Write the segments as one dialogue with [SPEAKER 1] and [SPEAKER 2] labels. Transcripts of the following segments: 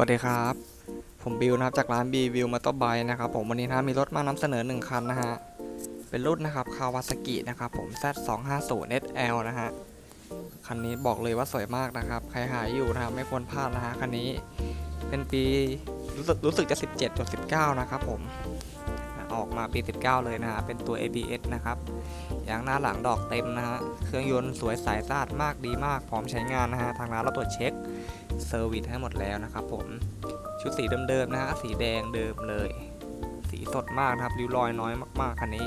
[SPEAKER 1] วัสดีครับ ผมบิวนะครับจากร้าน B View Motorbike นะครับผมวันนี้นะมีรถมานำเสนอ 1 คันนะฮะ เป็นรุ่นนะครับคาวาซากินะครับผม Z250 SL นะฮะ คันนี้บอกเลยว่าสวยมากนะครับ ใครหายอยู่นะครับไม่ควรพลาดนะฮะ คันนี้เป็นปีรู้สึกรู้สึกจะ 17จด19 นะครับผม ออกมาปี 19 เลยนะฮะ เป็นตัว ABS นะครับ ยางหน้าหลังดอกเต็มนะฮะ เครื่องยนต์สวยใสสะอาดมากดีมากพร้อมใช้งานนะฮะ ทางร้านเราตรวจเช็คเซอร์วิสให้หมดแล้วนะครับผม ชุดสีเดิมๆนะฮะ สีแดงเดิมเลย สีสดมากนะครับริ้วรอยน้อยมากๆคันนี้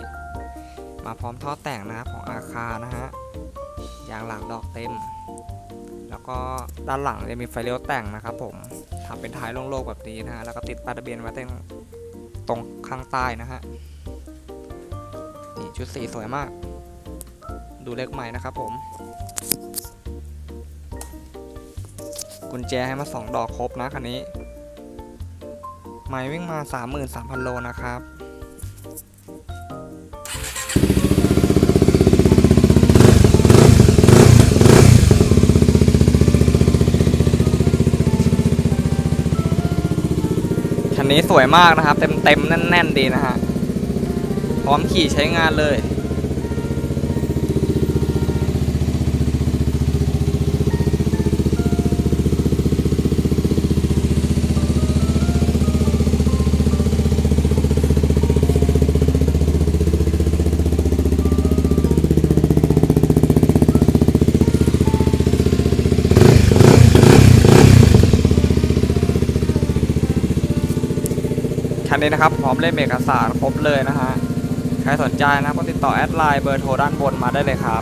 [SPEAKER 1] มาพร้อมท่อแต่งนะครับของอาคานะฮะ ยางหลังดอกเต็ม แล้วก็ด้านหลังจะมีไฟเลี้ยวแต่งนะครับผมทำเป็นท้ายโล่งๆแบบนี้นะฮะ แล้วก็ติดป้ายทะเบียนไว้ตรง ตรงข้างใต้นะฮะ นี่ชุดสีสวยมาก ดูเลขใหม่นะครับผม กุญแจให้มา 2 ดอกครบนะคันนี้ ไม้วิ่งมา 33,000 โลนะครับ คันนี้สวยมากนะครับ เต็มเต็มแน่น ๆ ดีนะฮะ พร้อมขี่ใช้งานเลย คันนี้นะครับ พร้อมเล่มเอกสารครบเลยนะฮะ ใครสนใจนะก็ติดต่อแอดไลน์เบอร์โทรด้านบนมาได้เลยครับ